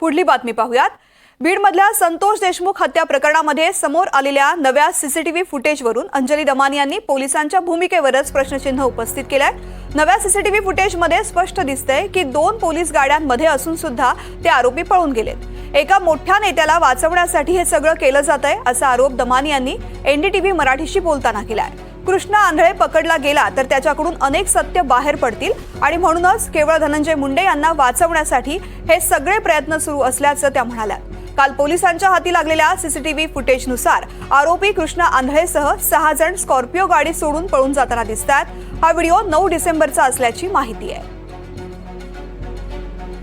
पुढली बातमी पाहूयात. बीडमधल्या संतोष देशमुख हत्या प्रकरणामध्ये समोर आलेल्या नव्या सीसीटीव्ही फुटेजवरून अंजली दमानी यांनी पोलिसांच्या भूमिकेवरच प्रश्नचिन्ह उपस्थित केलंय. नव्या सीसीटीव्ही फुटेजमध्ये स्पष्ट दिसतंय की दोन पोलीस गाड्यांमध्ये असून सुद्धा ते आरोपी पळून गेलेत. एका मोठ्या नेत्याला वाचवण्यासाठी हे सगळं केलं जात आहे असा आरोप दमानी यांनी एनडीटीव्ही मराठीशी बोलताना केलाय. कृष्णा आंधळे पकडला गेला तर त्याच्याकडून अनेक सत्य बाहेर पडतील. आणि म्हणूनच केवळ धनंजय मुंडे यांना वाचवण्यासाठी हे सगळे प्रयत्न सुरू असल्याचं त्या म्हणाल्या. काल पोलिसांच्या हाती लागलेल्या सीसीटीव्ही फुटेजनुसार आरोपी कृष्णा आंधळेसह सहा जण स्कॉर्पिओ गाडी सोडून पळून जाताना दिसतात हा व्हिडिओ नऊ डिसेंबरचा असल्याची माहिती आहे.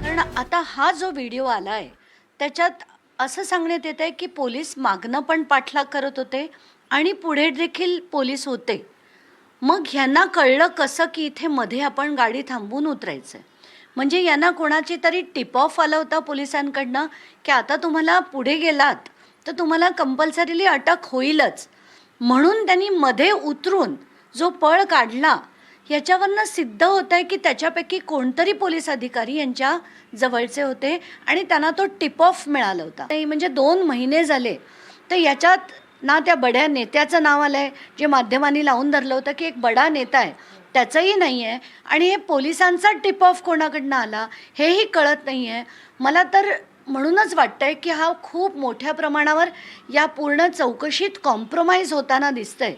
कारण आता हा जो व्हिडिओ आलाय त्याच्यात असं सांगण्यात येत आहे की पोलीस मागणं पण पाठलाग करत होते आणि पुढे देखील पोलीस होते. मग ह्यांना कळलं कसं की इथे मध्ये आपण गाडी थांबवून उतरायचं म्हणजे यांना कोणाची तरी टिप ऑफ आला होता पोलिसांकडनं की आता तुम्हाला पुढे गेलात तर तुम्हाला कंपल्सरीली अटक होईलच. म्हणून त्यांनी मध्ये उतरून जो पळ काढला याच्यावरनं सिद्ध होत आहे की त्याच्यापैकी कोणतरी पोलीस अधिकारी यांच्या जवळचे होते आणि त्यांना तो टिप ऑफ मिळाला होता. ते म्हणजे दोन महिने झाले. तर याच्यात ना त्या बड्या नेत्याचं नाव आलं आहे जे माध्यमांनी लावून धरलं होतं की एक बडा नेता आहे त्याचंही नाही आहे आणि हे पोलिसांचा टिप ऑफ कोणाकडनं आला हेही कळत नाही आहे मला तर म्हणूनच वाटतंय की हा खूप मोठ्या प्रमाणावर या पूर्ण चौकशीत कॉम्प्रोमाइज होताना दिसतंय.